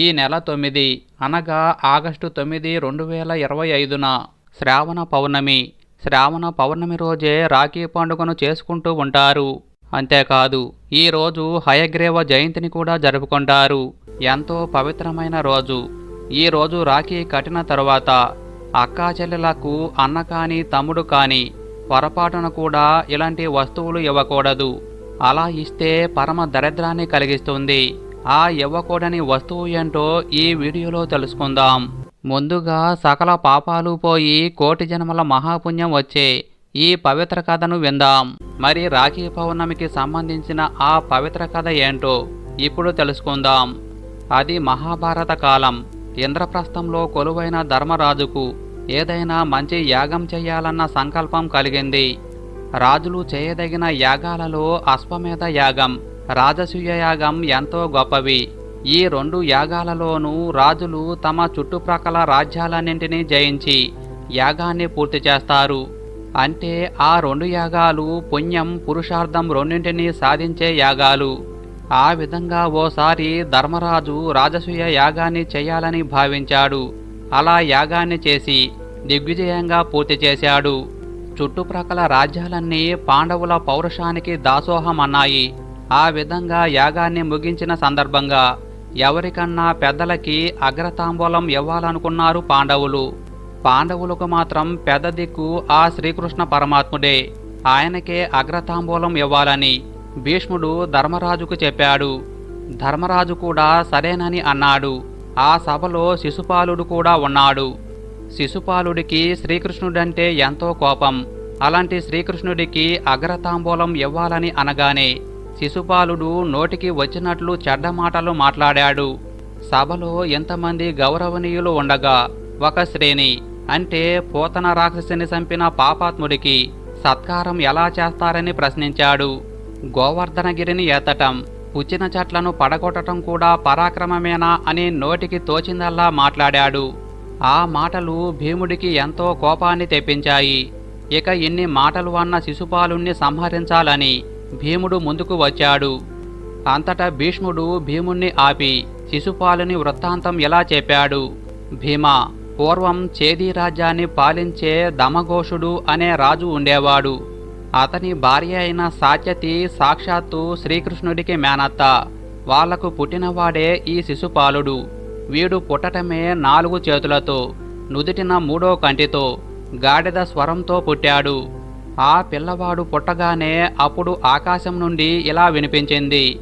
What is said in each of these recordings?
ఈ నెల తొమ్మిది అనగా ఆగస్టు తొమ్మిది రెండు వేల ఇరవై ఐదున శ్రావణ పౌర్ణమి. శ్రావణ పౌర్ణమి రోజే రాఖీ పండుగను చేసుకుంటూ ఉంటారు. అంతేకాదు ఈరోజు హయగ్రీవ జయంతిని కూడా జరుపుకుంటారు. ఎంతో పవిత్రమైన రోజు. ఈ రోజు రాఖీ కట్టిన తరువాత అక్కా చెల్లెలకు అన్న కాని తమ్ముడు కాని పొరపాటున కూడా ఇలాంటి వస్తువులు ఇవ్వకూడదు. అలా ఇస్తే పరమ దరిద్రాన్ని కలిగిస్తుంది. ఆ ఇవ్వకూడని వస్తువు ఏంటో ఈ వీడియోలో తెలుసుకుందాం. ముందుగా సకల పాపాలు పోయి కోటి జన్మల మహాపుణ్యం వచ్చే ఈ పవిత్ర కథను విందాం. మరి రాఖీ పౌర్ణమికి సంబంధించిన ఆ పవిత్ర కథ ఏంటో ఇప్పుడు తెలుసుకుందాం. అది మహాభారత కాలం. ఇంద్రప్రస్థంలో కొలువైన ధర్మరాజుకు ఏదైనా మంచి యాగం చేయాలన్న సంకల్పం కలిగింది. రాజులు చేయదగిన యాగాలలో అశ్వమేధ యాగం రాజసూయ యాగం ఎంతో గొప్పవి. ఈ రెండు యాగాలలోనూ రాజులు తమ చుట్టుప్రక్కల రాజ్యాలన్నింటినీ జయించి యాగాన్ని పూర్తి చేస్తారు. అంటే ఆ రెండు యాగాలు పుణ్యం పురుషార్థం రెండింటినీ సాధించే యాగాలు. ఆ విధంగా ఓసారి ధర్మరాజు రాజసూయ యాగాన్ని చేయాలని భావించాడు. అలా యాగాన్ని చేసి దిగ్విజయంగా పూర్తి చేశాడు. చుట్టుప్రక్కల రాజ్యాలన్నీ పాండవుల పౌరుషానికి దాసోహం అన్నాయి ఆ విధంగా యాగాన్ని ముగించిన సందర్భంగా ఎవరికన్నా పెద్దలకి అగ్రతాంబూలం ఇవ్వాలనుకున్నారు పాండవులు. పాండవులకు మాత్రం పెద్ద దిక్కు ఆ శ్రీకృష్ణ పరమాత్ముడే. ఆయనకే అగ్రతాంబూలం ఇవ్వాలని భీష్ముడు ధర్మరాజుకు చెప్పాడు. ధర్మరాజు కూడా సరేనని అన్నాడు. ఆ సభలో శిశుపాలుడు కూడా ఉన్నాడు. శిశుపాలుడికి శ్రీకృష్ణుడంటే ఎంతో కోపం. అలాంటి శ్రీకృష్ణుడికి అగ్రతాంబూలం ఇవ్వాలని అనగానే శిశుపాలుడు నోటికి వచ్చినట్లు చెడ్డ మాటలు మాట్లాడాడు. సభలో ఎంతమంది గౌరవనీయులు ఉండగా ఒక శ్రేణి అంటే పోతన రాక్షసిని చంపిన పాపాత్ముడికి సత్కారం ఎలా చేస్తారని ప్రశ్నించాడు. గోవర్ధనగిరిని ఎత్తటం పుచ్చిన చెట్లను పడగొట్టడం కూడా పరాక్రమమేనా అని నోటికి తోచిందల్లా మాట్లాడాడు. ఆ మాటలు భీముడికి ఎంతో కోపాన్ని తెప్పించాయి. ఇక ఇన్ని మాటలు అన్న శిశుపాలుణ్ణి సంహరించాలని భీముడు ముందుకు వచ్చాడు. అంతటా భీష్ముడు భీముణ్ణి ఆపి శిశుపాలుని వృత్తాంతం ఎలా చెప్పాడు? భీమా పూర్వం చేదీ రాజ్యాన్ని పాలించే దమఘోషుడు అనే రాజు ఉండేవాడు. అతని భార్య అయిన సాత్యతి సాక్షాత్తు శ్రీకృష్ణుడికి మేనత్త. వాళ్ళకు పుట్టినవాడే ఈ శిశుపాలుడు. వీడు పుట్టటమే నాలుగు చేతులతో నుదిటిన మూడో కంటితో గాడిద స్వరంతో పుట్టాడు. ఆ పిల్లవాడు పుట్టగానే అప్పుడు ఆకాశం నుండి ఇలా వినిపించింది.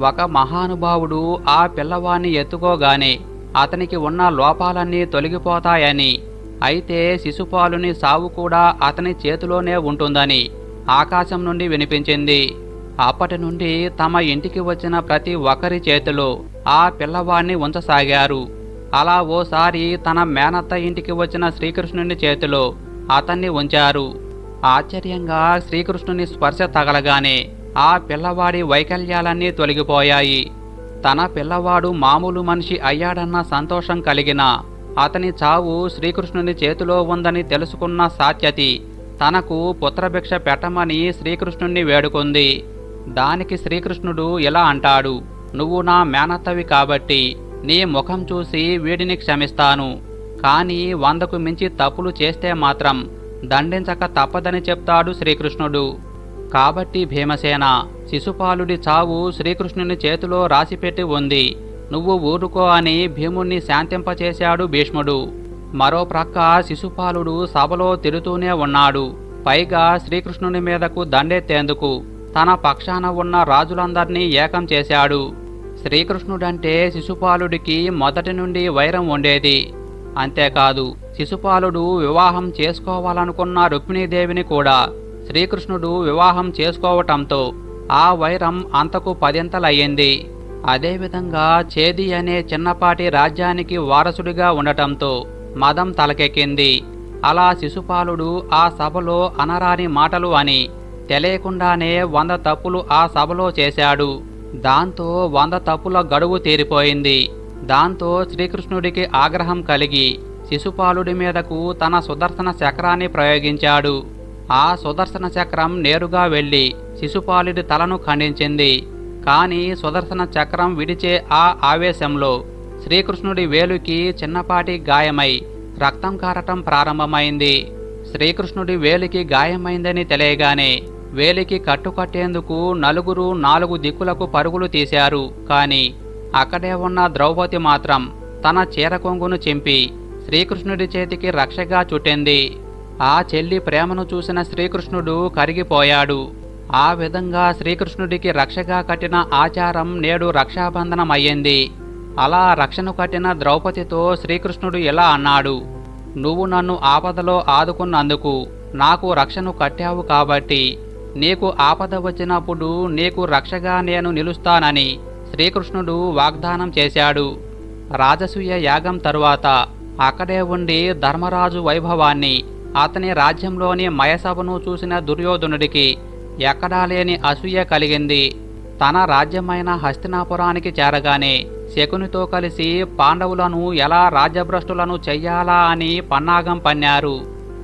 ఒక మహానుభావుడు ఆ పిల్లవాణ్ణి ఎత్తుకోగానే అతనికి ఉన్న లోపాలన్నీ తొలగిపోతాయని అయితే శిశుపాలుని సావు కూడా అతని చేతిలోనే ఉంటుందని ఆకాశం నుండి వినిపించింది. అప్పటి నుండి తమ ఇంటికి వచ్చిన ప్రతి ఒక్కరి చేతిలో ఆ పిల్లవాణ్ణి ఉంచసాగారు. అలా ఓసారి తన మేనత్త ఇంటికి వచ్చిన శ్రీకృష్ణుని చేతిలో అతన్ని ఉంచారు. ఆశ్చర్యంగా శ్రీకృష్ణుని స్పర్శ తగలగానే ఆ పిల్లవాడి వైకల్యాలన్నీ తొలగిపోయాయి. తన పిల్లవాడు మామూలు మనిషి అయ్యాడన్న సంతోషం కలిగిన అతని చావు శ్రీకృష్ణుని చేతిలో ఉందని తెలుసుకున్న సాత్యతి తనకు పుత్రభిక్ష పెట్టమని శ్రీకృష్ణుణ్ణి వేడుకుంది. దానికి శ్రీకృష్ణుడు ఇలా అంటాడు నువ్వు నా మేనత్తవి కాబట్టి నీ ముఖం చూసి వీడిని క్షమిస్తాను. కానీ వందకు మించి తప్పులు చేస్తే మాత్రం దండించక తప్పదని చెప్తాడు శ్రీకృష్ణుడు. కాబట్టి భీమసేన శిశుపాలుడి చావు శ్రీకృష్ణుని చేతిలో రాసిపెట్టి ఉంది. నువ్వు ఊరుకో అని భీముణ్ణి శాంతింపచేశాడు భీష్ముడు. మరో ప్రక్క శిశుపాలుడు సభలో తిరుగుతూనే ఉన్నాడు. పైగా శ్రీకృష్ణుని మీదకు దండెత్తేందుకు తన పక్షాన ఉన్న రాజులందర్నీ ఏకం చేశాడు. శ్రీకృష్ణుడంటే శిశుపాలుడికి మొదటి నుండి వైరం ఉండేది. అంతేకాదు శిశుపాలుడు వివాహం చేసుకోవాలనుకున్న రుక్మిణీదేవిని కూడా శ్రీకృష్ణుడు వివాహం చేసుకోవటంతో ఆ వైరం అంతకు పదింతలయ్యింది. అదేవిధంగా చేది అనే చిన్నపాటి రాజ్యానికి వారసుడిగా ఉండటంతో మదం తలకెక్కింది. అలా శిశుపాలుడు ఆ సభలో అనరాని మాటలు అని తెలియకుండానే వంద తప్పులు ఆ సభలో చేశాడు. దాంతో వంద తప్పుల గడువు తీరిపోయింది. దాంతో శ్రీకృష్ణుడికి ఆగ్రహం కలిగి శిశుపాలుడి మీదకు తన సుదర్శన చక్రాన్ని ప్రయోగించాడు. ఆ సుదర్శన చక్రం నేరుగా వెళ్ళి శిశుపాలుడి తలను ఖండించింది. కానీ సుదర్శన చక్రం విడిచే ఆ ఆవేశంలో శ్రీకృష్ణుడి వేలుకి చిన్నపాటి గాయమై రక్తం కారటం ప్రారంభమైంది. శ్రీకృష్ణుడి వేలికి గాయమైందని తెలియగానే వేలికి కట్టుకట్టేందుకు నలుగురు నాలుగు దిక్కులకు పరుగులు తీశారు. కానీ అక్కడే ఉన్న ద్రౌపది మాత్రం తన చీర కొంగును చింపి శ్రీకృష్ణుడి చేతికి రక్షగా చుట్టింది. ఆ చెల్లి ప్రేమను చూసిన శ్రీకృష్ణుడు కరిగిపోయాడు. ఆ విధంగా శ్రీకృష్ణుడికి రక్షగా కట్టిన ఆచారం నేడు రక్షాబంధనం అయ్యింది అలా రక్షను కట్టిన ద్రౌపదితో శ్రీకృష్ణుడు ఇలా అన్నాడు నువ్వు నన్ను ఆపదలో ఆదుకున్నందుకు నాకు రక్షను కట్టావు కాబట్టి నీకు ఆపద వచ్చినప్పుడు నీకు రక్షగా నేను నిలుస్తానని శ్రీకృష్ణుడు వాగ్దానం చేశాడు. రాజసూయ యాగం తరువాత అక్కడే ఉండి ధర్మరాజు వైభవాన్ని అతని రాజ్యంలోని మయసభను చూసిన దుర్యోధనుడికి ఎక్కడా లేని అసూయ కలిగింది. తన రాజ్యమైన హస్తినాపురానికి చేరగానే శకునితో కలిసి పాండవులను ఎలా రాజ్యభ్రష్టులను చెయ్యాలా అని పన్నాగం పన్నారు.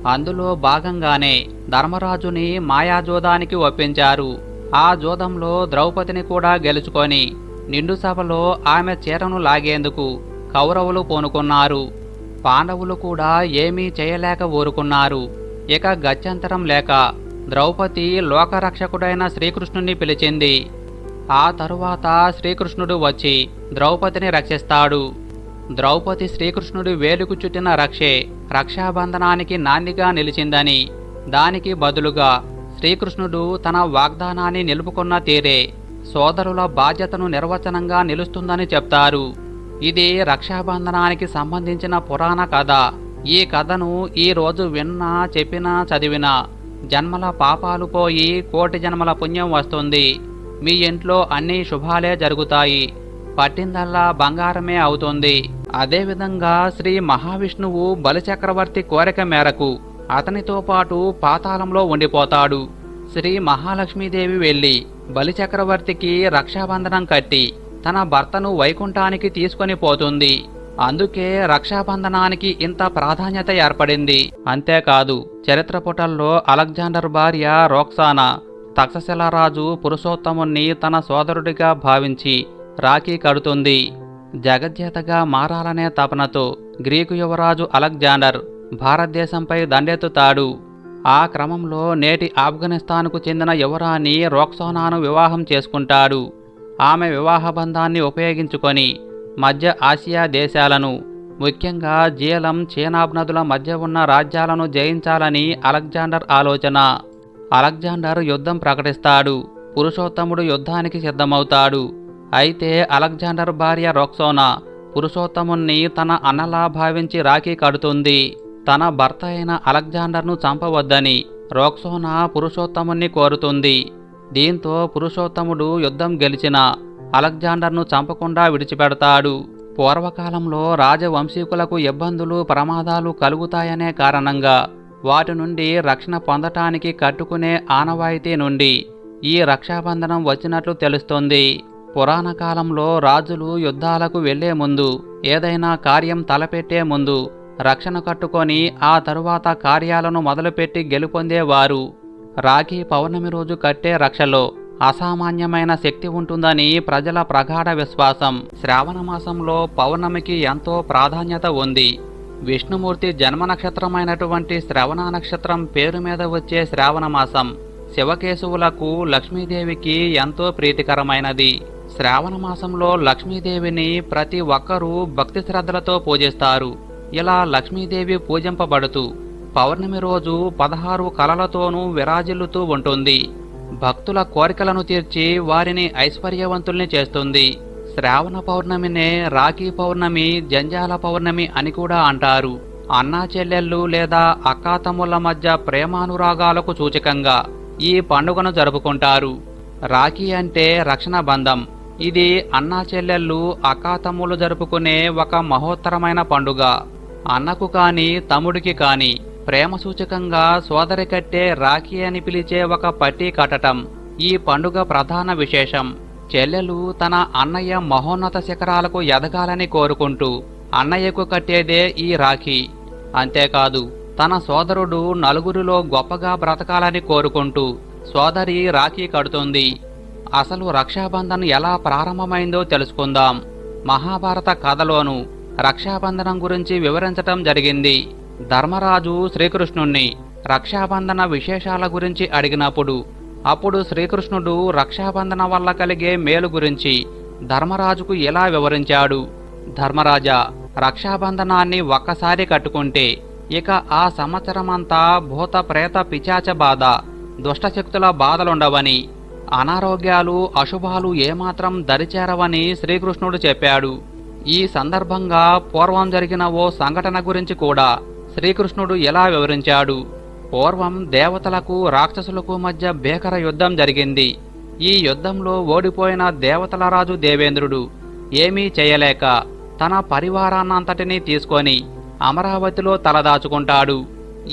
అందులో భాగంగానే ధర్మరాజుని మాయాజోదానికి ఒప్పించారు. ఆ జోదంలో ద్రౌపదిని కూడా గెలుచుకొని నిండు సభలో ఆమె చీరను లాగేందుకు కౌరవులు పూనుకున్నారు. పాండవులు కూడా ఏమీ చేయలేక ఊరుకున్నారు. ఇక గత్యంతరం లేక ద్రౌపది లోకరక్షకుడైన శ్రీకృష్ణుని పిలిచింది. ఆ తరువాత శ్రీకృష్ణుడు వచ్చి ద్రౌపదిని రక్షిస్తాడు. ద్రౌపది శ్రీకృష్ణుడి వేలుకు చుట్టిన రక్షే రక్షాబంధనానికి నాందిగా నిలిచిందని దానికి బదులుగా శ్రీకృష్ణుడు తన వాగ్దానాన్ని నిలుపుకున్న తీరే సోదరుల బాధ్యతను నిర్వచనంగా నిలుస్తుందని చెప్తారు. ఇది రక్షాబంధనానికి సంబంధించిన పురాణ కథ. ఈ కథను ఈరోజు విన్నా చెప్పినా చదివినా జన్మల పాపాలు పోయి కోటి జన్మల పుణ్యం వస్తుంది. మీ ఇంట్లో అన్ని శుభాలే జరుగుతాయి. పట్టిందల్లా బంగారమే అవుతుంది. అదేవిధంగా శ్రీ మహావిష్ణువు బలిచక్రవర్తి కోరిక మేరకు అతనితో పాటు పాతాళంలో ఉండిపోతాడు. శ్రీ మహాలక్ష్మీదేవి వెళ్ళి బలిచక్రవర్తికి రక్షాబంధనం కట్టి తన భర్తను వైకుంఠానికి తీసుకొని పోతుంది. అందుకే రక్షాబంధనానికి ఇంత ప్రాధాన్యత ఏర్పడింది. అంతేకాదు చరిత్ర పుటల్లో అలెగ్జాండర్ భార్య రోక్సానా తక్షశిలరాజు పురుషోత్తముణ్ణి తన సోదరుడిగా భావించి రాఖీ కడుతుంది. జగజ్జేతగా మారాలనే తపనతో గ్రీకు యువరాజు అలెగ్జాండర్ భారతదేశంపై దండెత్తుతాడు. ఆ క్రమంలో నేటి ఆఫ్ఘనిస్తాన్కు చెందిన యువరాణి రోక్సోనాను వివాహం చేసుకుంటాడు. ఆమె వివాహ బంధాన్ని ఉపయోగించుకొని మధ్య ఆసియా దేశాలను ముఖ్యంగా జీలం చీనాబ్ నదుల మధ్య ఉన్న రాజ్యాలను జయించాలని అలెగ్జాండర్ ఆలోచన. అలెగ్జాండర్ యుద్ధం ప్రకటిస్తాడు. పురుషోత్తముడు యుద్ధానికి సిద్ధమవుతాడు. అయితే అలెగ్జాండర్ భార్య రోక్సోనా పురుషోత్తముణ్ణి తన అన్నలా భావించి రాఖీ కడుతుంది. తన భర్త అయిన అలెగ్జాండర్ను చంపవద్దని రోక్సోనా పురుషోత్తముణ్ణి కోరుతుంది. దీంతో పురుషోత్తముడు యుద్ధం గెలిచిన అలెగ్జాండర్ను చంపకుండా విడిచిపెడతాడు. పూర్వకాలంలో రాజవంశీకులకు ఇబ్బందులు ప్రమాదాలు కలుగుతాయనే కారణంగా వాటి నుండి రక్షణ పొందటానికి కట్టుకునే ఆనవాయితీ నుండి ఈ రక్షాబంధనం వచ్చినట్లు తెలుస్తోంది. పురాణ కాలంలో రాజులు యుద్ధాలకు వెళ్ళే ముందు ఏదైనా కార్యం తలపెట్టే ముందు రక్షణ కట్టుకొని ఆ తరువాత కార్యాలను మొదలుపెట్టి గెలుపొందేవారు. రాఖీ పౌర్ణమి రోజు కట్టే రక్షలో అసామాన్యమైన శక్తి ఉంటుందని ప్రజల ప్రగాఢ విశ్వాసం. శ్రావణ మాసంలో పౌర్ణమికి ఎంతో ప్రాధాన్యత ఉంది. విష్ణుమూర్తి జన్మ నక్షత్రమైనటువంటి శ్రవణ నక్షత్రం పేరు మీద వచ్చే శ్రావణ మాసం. శివకేశవులకు లక్ష్మీదేవికి ఎంతో ప్రీతికరమైనది. శ్రావణ మాసంలో లక్ష్మీదేవిని ప్రతి ఒక్కరూ భక్తి శ్రద్ధలతో పూజిస్తారు. ఇలా లక్ష్మీదేవి పూజింపబడుతూ పౌర్ణమి రోజు పదహారు కలలతోనూ విరాజిల్లుతూ ఉంటుంది. భక్తుల కోరికలను తీర్చి వారిని ఐశ్వర్యవంతుల్ని చేస్తుంది. శ్రావణ పౌర్ణమినే రాఖీ పౌర్ణమి జంజాల పౌర్ణమి అని కూడా అంటారు. అన్నా చెల్లెళ్ళు లేదా అక్కాతమ్ముల మధ్య ప్రేమానురాగాలకు సూచకంగా ఈ పండుగను జరుపుకుంటారు. రాఖీ అంటే రక్షణ బంధం. ఇది అన్నా చెల్లెళ్ళు అక్కాతమ్ములు జరుపుకునే ఒక మహోత్తరమైన పండుగ. అన్నకు కాని తమ్ముడికి కాని ప్రేమ సూచకంగా సోదరి కట్టే రాఖీ అని పిలిచే ఒక పట్టీ కట్టటం ఈ పండుగ ప్రధాన విశేషం. చెల్లెలు తన అన్నయ్య మహోన్నత శిఖరాలకు ఎదగాలని కోరుకుంటూ అన్నయ్యకు కట్టేదే ఈ రాఖీ. అంతేకాదు తన సోదరుడు నలుగురిలో గొప్పగా బ్రతకాలని కోరుకుంటూ సోదరి రాఖీ కడుతుంది. అసలు రక్షాబంధన్ ఎలా ప్రారంభమైందో తెలుసుకుందాం. మహాభారత కథలోను రక్షాబంధనం గురించి వివరించటం జరిగింది. ధర్మరాజు శ్రీకృష్ణుణ్ణి రక్షాబంధన విశేషాల గురించి అడిగినప్పుడు అప్పుడు శ్రీకృష్ణుడు రక్షాబంధన వల్ల కలిగే మేలు గురించి ధర్మరాజుకు ఎలా వివరించాడు? ధర్మరాజా రక్షాబంధనాన్ని ఒక్కసారి కట్టుకుంటే ఇక ఆ సంవత్సరమంతా భూత ప్రేత పిచాచ బాధ దుష్టశక్తుల బాధలుండవని అనారోగ్యాలు అశుభాలు ఏమాత్రం దరిచేరవని శ్రీకృష్ణుడు చెప్పాడు. ఈ సందర్భంగా పూర్వం జరిగిన ఓ సంఘటన గురించి కూడా శ్రీకృష్ణుడు ఎలా వివరించాడు? పూర్వం దేవతలకు రాక్షసులకు మధ్య భీకర యుద్ధం జరిగింది. ఈ యుద్ధంలో ఓడిపోయిన దేవతల రాజు దేవేంద్రుడు ఏమీ చేయలేక తన పరివారాన్నంతటినీ తీసుకొని అమరావతిలో తలదాచుకుంటాడు.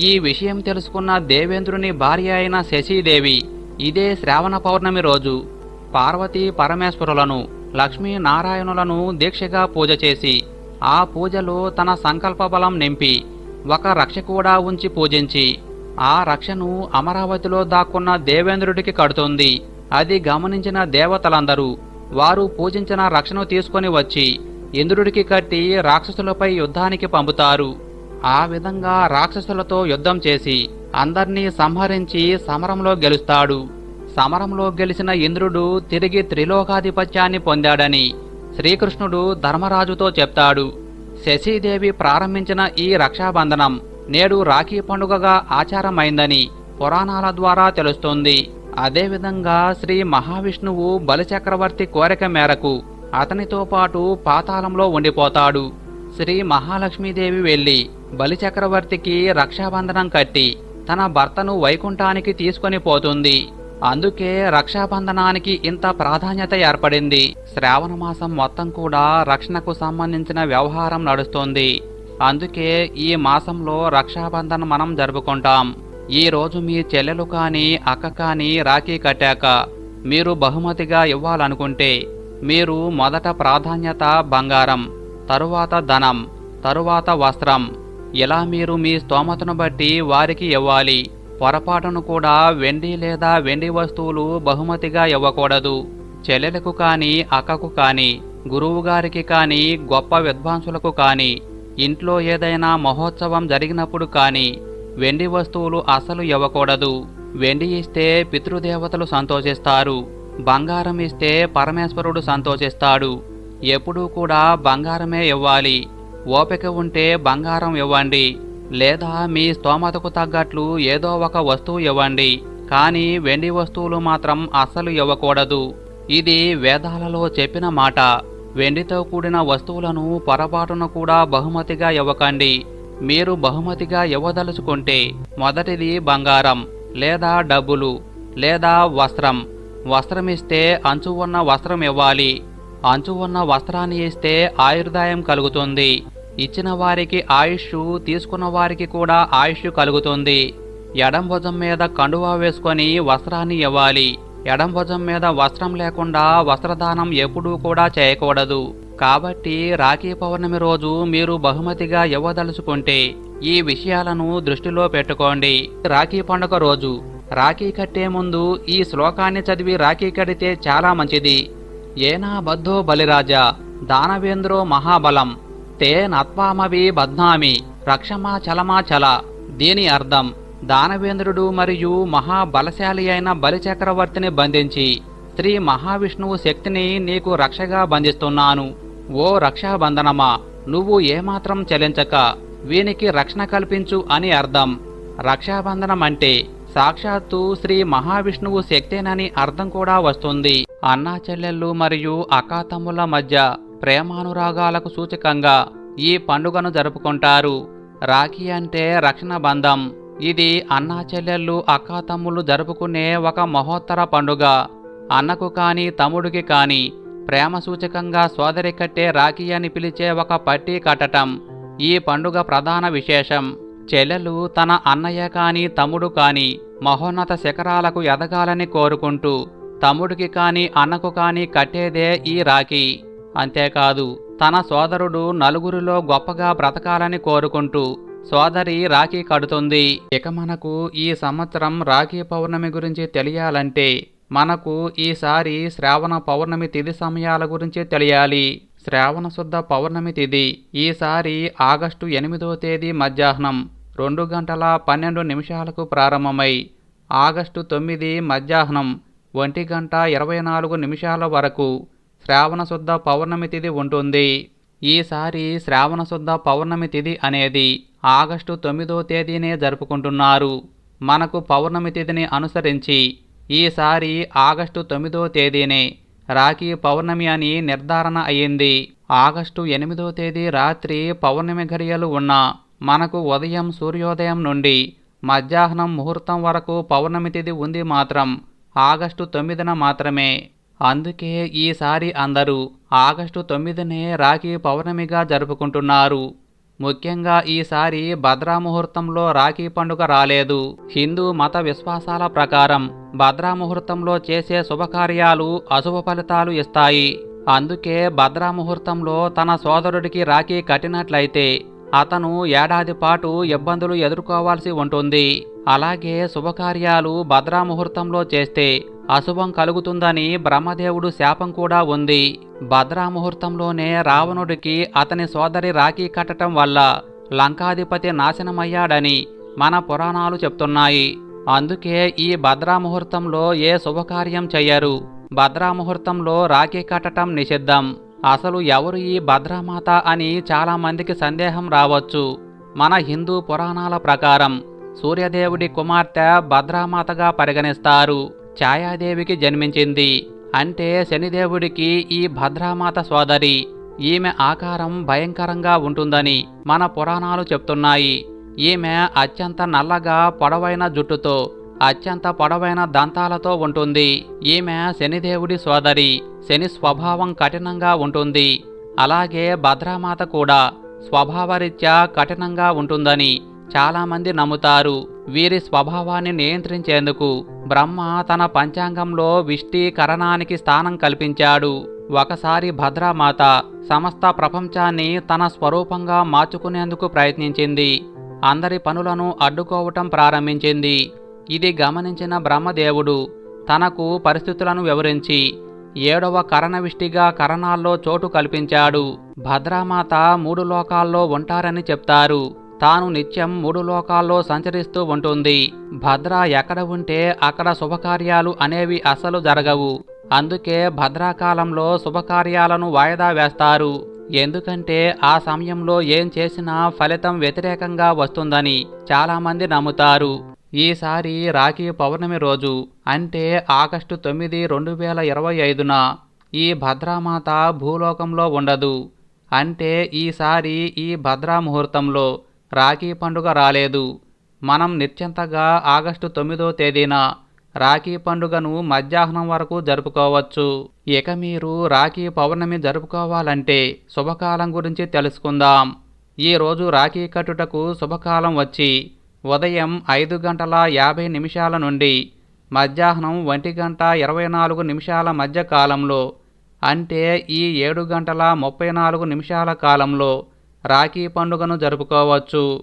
ఈ విషయం తెలుసుకున్న దేవేంద్రుని భార్య అయిన శశీదేవి ఇదే శ్రావణ పౌర్ణమి రోజు పార్వతీ పరమేశ్వరులను లక్ష్మీ నారాయణులను దీక్షగా పూజ చేసి ఆ పూజలో తన సంకల్ప బలం నింపి ఒక రక్ష కూడా ఉంచి పూజించి ఆ రక్షను అమరావతిలో దాక్కున్న దేవేంద్రుడికి కడుతుంది. అది గమనించిన దేవతలందరూ వారు పూజించిన రక్షను తీసుకొని వచ్చి ఇంద్రుడికి కట్టి రాక్షసులపై యుద్ధానికి పంపుతారు. ఆ విధంగా రాక్షసులతో యుద్ధం చేసి అందర్నీ సంహరించి సమరంలో గెలుస్తాడు. సమరంలో గెలిచిన ఇంద్రుడు తిరిగి త్రిలోకాధిపత్యాన్ని పొందాడని శ్రీకృష్ణుడు ధర్మరాజుతో చెప్తాడు. శశీదేవి ప్రారంభించిన ఈ రక్షాబంధనం నేడు రాఖీ పండుగగా ఆచారమైందని పురాణాల ద్వారా తెలుస్తోంది. అదేవిధంగా శ్రీ మహావిష్ణువు బలిచక్రవర్తి కోరిక మేరకు అతనితో పాటు పాతాళంలో ఉండిపోతాడు. శ్రీ మహాలక్ష్మీదేవి వెళ్ళి బలిచక్రవర్తికి రక్షాబంధనం కట్టి తన భర్తను వైకుంఠానికి తీసుకొని పోతుంది. అందుకే రక్షాబంధనానికి ఇంత ప్రాధాన్యత ఏర్పడింది. శ్రావణ మాసం మొత్తం కూడా రక్షణకు సంబంధించిన వ్యవహారం నడుస్తోంది. అందుకే ఈ మాసంలో రక్షాబంధన్ మనం జరుపుకుంటాం. ఈ రోజు మీ చెల్లెలు కానీ అక్క కానీ రాఖీ కట్టాక మీరు బహుమతిగా ఇవ్వాలనుకుంటే మీరు మొదట ప్రాధాన్యత బంగారం తరువాత ధనం తరువాత వస్త్రం. ఇలా మీరు మీ స్తోమతను బట్టి వారికి ఇవ్వాలి. పొరపాటును కూడా వెండి లేదా వెండి వస్తువులు బహుమతిగా ఇవ్వకూడదు. చెల్లెలకు కానీ అక్కకు కానీ గురువుగారికి కానీ గొప్ప విద్వాంసులకు కానీ ఇంట్లో ఏదైనా మహోత్సవం జరిగినప్పుడు కానీ వెండి వస్తువులు అసలు ఇవ్వకూడదు. వెండి ఇస్తే పితృదేవతలు సంతోషిస్తారు. బంగారం ఇస్తే పరమేశ్వరుడు సంతోషిస్తాడు. ఎప్పుడూ కూడా బంగారమే ఇవ్వాలి. ఓపిక ఉంటే బంగారం ఇవ్వండి. లేదా మీ స్తోమతకు తగ్గట్లు ఏదో ఒక వస్తువు ఇవ్వండి కానీ వెండి వస్తువులు మాత్రం అస్సలు ఇవ్వకూడదు. ఇది వేదాలలో చెప్పిన మాట. వెండితో కూడిన వస్తువులను పొరపాటున కూడా బహుమతిగా ఇవ్వకండి. మీరు బహుమతిగా ఇవ్వదలుచుకుంటే మొదటిది బంగారం లేదా డబ్బులు లేదా వస్త్రం. వస్త్రం ఇస్తే అంచు ఉన్న వస్త్రం ఇవ్వాలి. అంచు ఉన్న వస్త్రాన్ని ఇస్తే ఆయుర్దాయం కలుగుతుంది. ఇచ్చిన వారికి ఆయుష్ తీసుకున్న వారికి కూడా ఆయుష్ కలుగుతుంది. ఎడం భుజం మీద కండువా వేసుకొని వస్త్రాన్ని ఇవ్వాలి. ఎడం భుజం మీద వస్త్రం లేకుండా వస్త్రదానం ఎప్పుడూ కూడా చేయకూడదు. కాబట్టి రాఖీ పౌర్ణమి రోజు మీరు బహుమతిగా ఇవ్వదలుచుకుంటే ఈ విషయాలను దృష్టిలో పెట్టుకోండి. రాఖీ పండుగ రోజు. రాఖీ కట్టే ముందు ఈ శ్లోకాన్ని చదివి రాఖీ కడితే చాలా మంచిది. ఏనా బద్ధో బలిరాజా దానవేంద్రో మహాబలం. తే నత్వామవి బద్నామి రక్షమా చలమా చల. దీని అర్థం దానవేంద్రుడు మరియు మహాబలశాలి అయిన బలిచక్రవర్తిని బంధించి శ్రీ మహావిష్ణువు శక్తిని నీకు రక్షగా బంధిస్తున్నాను. ఓ రక్షాబంధనమా నువ్వు ఏమాత్రం చలించక వీనికి రక్షణ కల్పించు అని అర్థం. రక్షాబంధనం అంటే సాక్షాత్తు శ్రీ మహావిష్ణువు శక్తేనని అర్థం కూడా వస్తుంది. అన్నా చెల్లెళ్ళు మరియు అక్కాతమ్ముల మధ్య ప్రేమానురాగాలకు సూచకంగా ఈ పండుగను జరుపుకుంటారు. రాఖీ అంటే రక్షణ బంధం. ఇది అన్నా చెల్లెళ్ళు అక్కాతమ్ములు జరుపుకునే ఒక మహోత్తర పండుగ. అన్నకు కానీ తమ్ముడికి కానీ ప్రేమ సూచకంగా సోదరి కట్టే రాఖీ అని పిలిచే ఒక పట్టీ కట్టటం ఈ పండుగ ప్రధాన విశేషం. చెల్లెలు తన అన్నయ్య కానీ తమ్ముడు కానీ మహోన్నత శిఖరాలకు ఎదగాలని కోరుకుంటూ తమ్ముడికి కానీ అన్నకు కానీ కట్టేదే ఈ రాఖీ. అంతేకాదు తన సోదరుడు నలుగురిలో గొప్పగా బ్రతకాలని కోరుకుంటూ సోదరి రాఖీ కడుతుంది. ఇక మనకు ఈ సంవత్సరం రాఖీ పౌర్ణమి గురించి తెలియాలంటే మనకు ఈసారి శ్రావణ పౌర్ణమి తిథి సమయాల గురించి తెలియాలి. శ్రావణ శుద్ధ పౌర్ణమి తిథి ఈసారి ఆగస్టు ఎనిమిదో తేదీ మధ్యాహ్నం రెండు గంటల పన్నెండు నిమిషాలకు ప్రారంభమై ఆగస్టు తొమ్మిది మధ్యాహ్నం ఒంటి గంట ఇరవై నాలుగు నిమిషాల వరకు శ్రావణ శుద్ధ పౌర్ణమి తిథి ఉంటుంది. ఈసారి శ్రావణ శుద్ధ పౌర్ణమి తిథి అనేది ఆగస్టు తొమ్మిదో తేదీనే జరుపుకుంటున్నారు. మనకు పౌర్ణమి తిథిని అనుసరించి ఈసారి ఆగస్టు తొమ్మిదో తేదీనే రాఖీ పౌర్ణమి అని నిర్ధారణ అయ్యింది. ఆగస్టు ఎనిమిదో తేదీ రాత్రి పౌర్ణమి ఘడియలు ఉన్న మనకు ఉదయం సూర్యోదయం నుండి మధ్యాహ్నం ముహూర్తం వరకు పౌర్ణమి తిథి ఉంది మాత్రం ఆగస్టు తొమ్మిదిన మాత్రమే. అందుకే ఈసారి అందరూ ఆగస్టు తొమ్మిదినే రాఖీ పౌర్ణమిగా జరుపుకుంటున్నారు. ముఖ్యంగా ఈసారి భద్రా ముహూర్తంలో రాఖీ పండుగ రాలేదు. హిందూ మత విశ్వాసాల ప్రకారం భద్రా ముహూర్తంలో చేసే శుభకార్యాలు అశుభ ఫలితాలు ఇస్తాయి. అందుకే భద్రా ముహూర్తంలో తన సోదరుడికి రాఖీ కట్టినట్లయితే అతను ఏడాది పాటు ఇబ్బందులు ఎదుర్కోవాల్సి ఉంటుంది. అలాగే శుభకార్యాలు భద్రా ముహూర్తంలో చేస్తే అశుభం కలుగుతుందని బ్రహ్మదేవుడు శాపం కూడా ఉంది. భద్రా ముహూర్తంలోనే రావణుడికి అతని సోదరి రాఖీ కట్టడం వల్ల లంకాధిపతి నాశనమయ్యాడని మన పురాణాలు చెప్తున్నాయి. అందుకే ఈ భద్రా ముహూర్తంలో ఏ శుభకార్యం చెయ్యరు. భద్రా ముహూర్తంలో రాఖీ కట్టడం నిషిద్ధం. అసలు ఎవరు ఈ భద్రామాత అని చాలామందికి సందేహం రావచ్చు. మన హిందూ పురాణాల ప్రకారం సూర్యదేవుడి కుమార్తె భద్రామాతగా పరిగణిస్తారు. ఛాయాదేవికి జన్మించింది. అంటే శనిదేవుడికి ఈ భద్రామాత సోదరి. ఈమె ఆకారం భయంకరంగా ఉంటుందని మన పురాణాలు చెప్తున్నాయి. ఈమె అత్యంత నల్లగా పొడవైన జుట్టుతో అత్యంత పొడవైన దంతాలతో ఉంటుంది. ఈమె శనిదేవుడి సోదరి. శని స్వభావం కఠినంగా ఉంటుంది. అలాగే భద్రామాత కూడా స్వభావరీత్యా కఠినంగా ఉంటుందని చాలామంది నమ్ముతారు. వీరి స్వభావాన్ని నియంత్రించేందుకు బ్రహ్మ తన పంచాంగంలో విష్టీకరణానికి స్థానం కల్పించాడు. ఒకసారి భద్రామాత సమస్త ప్రపంచాన్ని తన స్వరూపంగా మార్చుకునేందుకు ప్రయత్నించింది. అందరి పనులను అడ్డుకోవటం ప్రారంభించింది. ఇది గమనించిన బ్రహ్మదేవుడు తనకు పరిస్థితులను వివరించి ఏడవ కరణవిష్టిగా కరణాల్లో చోటు కల్పించాడు. భద్రామాత మూడు లోకాల్లో ఉంటారని చెప్తారు. తాను నిత్యం మూడు లోకాల్లో సంచరిస్తూ ఉంటుంది. భద్ర ఎక్కడ ఉంటే అక్కడ శుభకార్యాలు అనేవి అసలు జరగవు. అందుకే భద్రాకాలంలో శుభకార్యాలను వాయిదా వేస్తారు. ఎందుకంటే ఆ సమయంలో ఏం చేసినా ఫలితం వ్యతిరేకంగా వస్తుందని చాలామంది నమ్ముతారు. ఈసారి రాఖీ పౌర్ణమి రోజు అంటే ఆగస్టు తొమ్మిది రెండు వేల ఇరవై ఐదున ఈ భద్రామాత భూలోకంలో ఉండదు. అంటే ఈసారి ఈ భద్రా ముహూర్తంలో రాఖీ పండుగ రాలేదు. మనం నిశ్చింతగా ఆగస్టు తొమ్మిదో తేదీన రాఖీ పండుగను మధ్యాహ్నం వరకు జరుపుకోవచ్చు. ఇక మీరు రాఖీ పౌర్ణమి జరుపుకోవాలంటే శుభకాలం గురించి తెలుసుకుందాం. ఈరోజు రాఖీ కట్టుటకు శుభకాలం వచ్చి ఉదయం ఐదు గంటల యాభై నిమిషాల నుండి మధ్యాహ్నం ఒంటి గంట ఇరవై నాలుగు నిమిషాల మధ్య కాలంలో అంటే ఈ ఏడు గంటల ముప్పై నాలుగు నిమిషాల కాలంలో రాఖీ పండుగను జరుపుకోవచ్చు.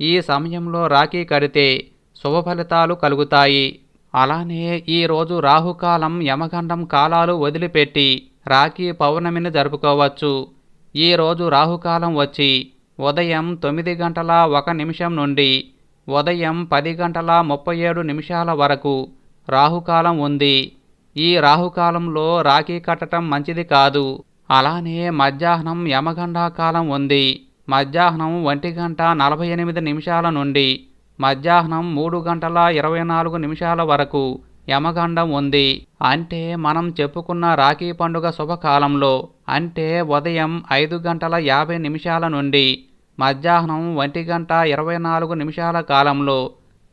ఈ సమయంలో రాఖీ కడితే శుభ ఫలితాలు కలుగుతాయి. అలానే ఈరోజు రాహుకాలం యమగండం కాలాలు వదిలిపెట్టి రాఖీ పౌర్ణమిని జరుపుకోవచ్చు. ఈరోజు రాహుకాలం వచ్చి ఉదయం తొమ్మిది గంటల ఒక నిమిషం నుండి ఉదయం పది గంటల ముప్పై ఏడు నిమిషాల వరకు రాహుకాలం ఉంది. ఈ రాహుకాలంలో రాఖీ కట్టడం మంచిది కాదు. అలానే మధ్యాహ్నం యమగండా కాలం ఉంది. మధ్యాహ్నం ఒంటి గంట నలభై ఎనిమిది నిమిషాల నుండి మధ్యాహ్నం మూడు గంటల ఇరవై నాలుగు నిమిషాల వరకు యమగండం ఉంది. అంటే మనం చెప్పుకున్న రాఖీ పండుగ శుభకాలంలో అంటే ఉదయం ఐదు గంటల యాభై నిమిషాల నుండి మధ్యాహ్నం ఒంటి గంట ఇరవై నాలుగు నిమిషాల కాలంలో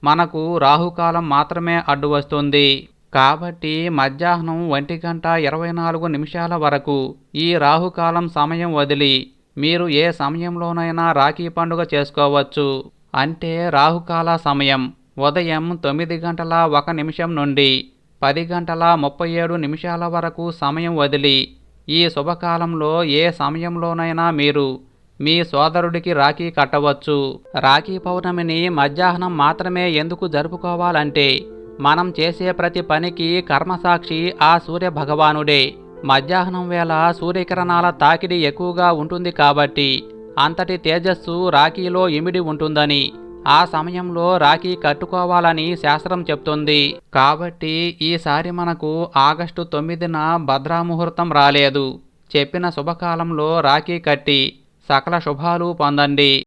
మనకు రాహుకాలం మాత్రమే అడ్డు వస్తుంది కాబట్టి మధ్యాహ్నం ఒంటి గంట ఇరవై నాలుగు నిమిషాల వరకు ఈ రాహుకాలం సమయం వదిలి మీరు ఏ సమయంలోనైనా రాఖీ పండుగ చేసుకోవచ్చు. అంటే రాహుకాల సమయం. ఉదయం తొమ్మిది గంటల ఒక నిమిషం నుండి పది గంటల ముప్పై ఏడు నిమిషాల వరకు సమయం వదిలి ఈ శుభకాలంలో ఏ సమయంలోనైనా మీరు మీ సోదరుడికి రాఖీ కట్టవచ్చు. రాఖీ పౌర్ణమిని మధ్యాహ్నం మాత్రమే ఎందుకు జరుపుకోవాలంటే మనం చేసే ప్రతి పనికి కర్మసాక్షి ఆ సూర్య భగవానుడే మధ్యాహ్నం వేళ సూర్యకిరణాల తాకిడి ఎక్కువగా ఉంటుంది కాబట్టి అంతటి తేజస్సు రాఖీలో ఇమిడి ఉంటుందని ఆ సమయంలో రాఖీ కట్టుకోవాలని శాస్త్రం చెప్తుంది. కాబట్టి ఈసారి మనకు ఆగస్టు తొమ్మిదిన భద్రాముహూర్తం రాలేదు. చెప్పిన శుభకాలంలో రాఖీ కట్టి సకల శుభాలు పొందండి.